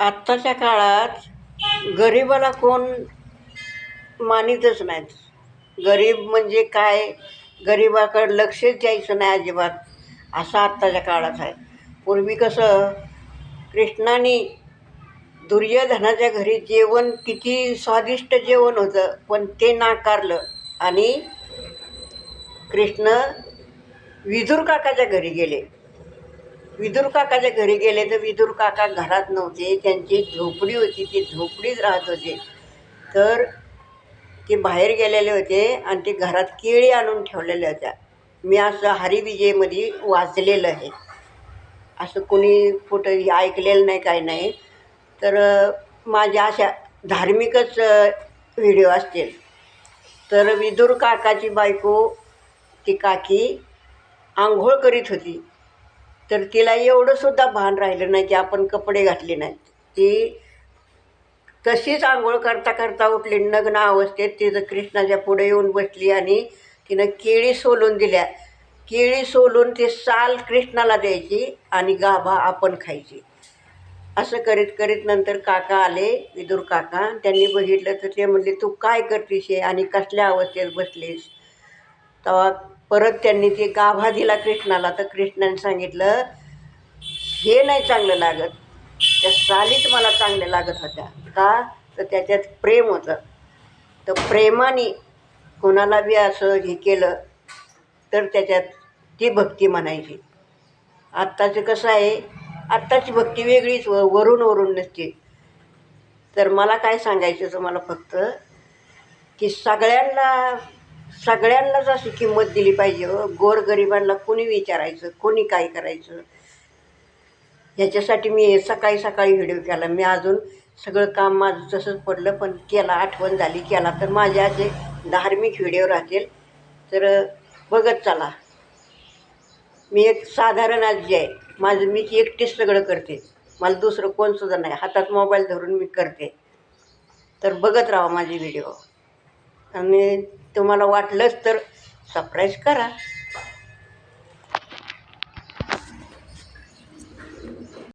आत्ताच्या काळात गरिबाला कोण मानितच नाहीत. गरीब म्हणजे काय? गरिबाकडं लक्षच द्यायचं नाही अजिबात. असं आत्ताच्या काळात आहे. पूर्वी कसं कृष्णाने दुर्योधनाच्या घरी जेवण किती स्वादिष्ट जेवण होतं पण ते नाकारलं आणि कृष्ण विदुर काकाच्या घरी गेले. विदुर काकाच्या घरी गेले तर विदुर काका घरात नव्हते. त्यांची झोपडी होती ती झोपडीत राहत होते. तर ते बाहेर गेलेले होते आणि ते घरात केळी आणून ठेवलेल्या होत्या. मी असं हरिविजयमध्ये वाचलेलं आहे. असं कोणी कुठं ऐकलेलं नाही काय नाही. तर माझ्या अशा धार्मिकच व्हिडिओ असतील. तर विदुर काकाची बायको ती काकी आंघोळ करीत होती. तर तिला एवढंसुद्धा भान राहिलं नाही की आपण कपडे घातले नाहीत. ती तशीच आंघोळ करता करता उठली नग्न अवस्थेत तिथं कृष्णाच्या पुढे येऊन बसली आणि तिनं केळी सोलून दिल्या. केळी सोलून ती साल कृष्णाला द्यायची आणि गाभा आपण खायची. असं करीत करीत नंतर काका आले विदूर काका. त्यांनी बघितलं तर ते म्हणले तू काय करतीस हे? आणि कसल्या अवस्थेत बसलीस? तेव्हा परत त्यांनी ते गाभा दिला कृष्णाला. तर कृष्णाने सांगितलं हे नाही चांगलं लागत. त्या सालीच मला चांगल्या लागत होत्या. का? तर त्याच्यात प्रेम होतं. तर प्रेमाने कोणाला बी असं हे केलं तर त्याच्यात ती भक्ती म्हणायची. आत्ताचं कसं आहे आत्ताची भक्ती वेगळीच व वरून वरून नसते. तर मला काय सांगायचं तुम्हाला फक्त की सगळ्यांना सगळ्यांनाच अशी किंमत दिली पाहिजे हो. गोरगरिबांना कोणी विचारायचं कोणी काय करायचं? ह्याच्यासाठी मी सकाळी सकाळी व्हिडिओ केला. मी अजून सगळं काम माझं तसंच पडलं पण केला आठवण झाली केला. तर माझे असे धार्मिक व्हिडिओ राहतील. तर बघत चला. मी एक साधारण आजी आहे. माझं मी एकटीच सगळं करते. मला दुसरं कोणसुद्धा नाही. हातात मोबाईल धरून मी करते. तर बघत राहा माझे व्हिडिओ. आणि तुम्हाला वाटलंच तर सरप्राईज करा.